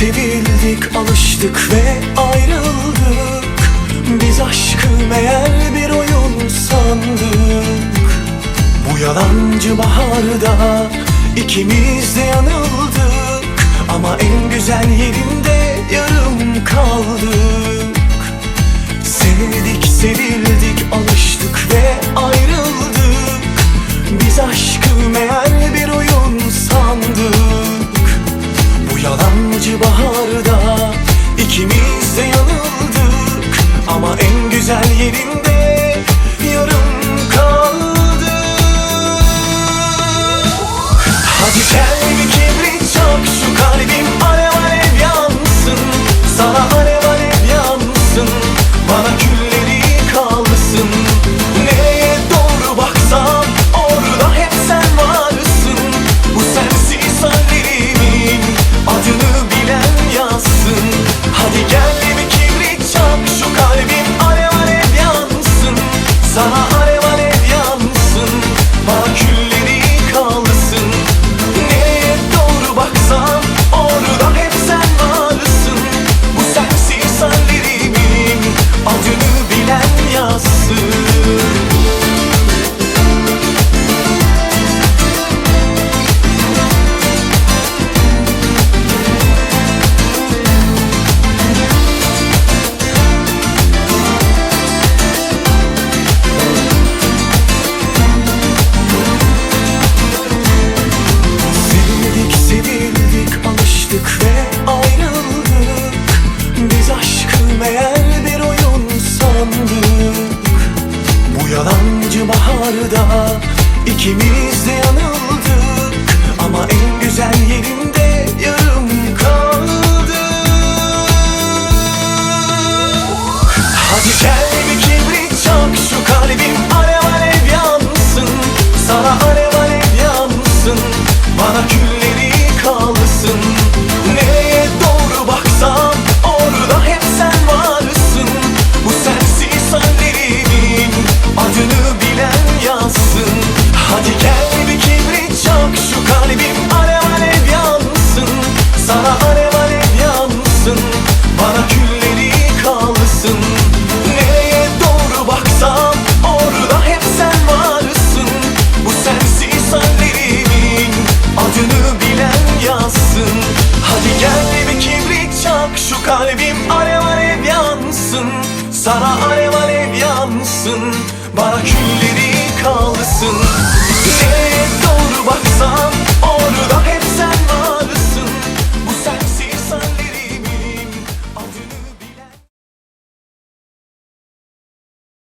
Sevildik alıştık ve ayrıldık. Biz aşkı meğer bir oyun sandık. Bu yalancı baharda ikimiz de yanıldık. Ama en güzel yerinde yarım kaldık. Sevdik sevildik yerinde yarım kaldık Hadi gel bir kibrit çak şu kalbim alev alev yansın. Sana alev alev yansın. Bana külleri baharda ikimiz de yanıldık. Ama en güzel yerinde yarım kaldık. Hadi gel bir kibrit çak şu kalbim alev alev yansın. Sana alev alev yansın. Bana külleri Bana külleri kalsın Nereye doğru baksam orada hep sen varsın Bu sensiz hallerimin adını bilen yazsın. Hadi gel bir kibrit çak şu kalbim alev alev yansın. Sana alev alev yansın. Bana külleri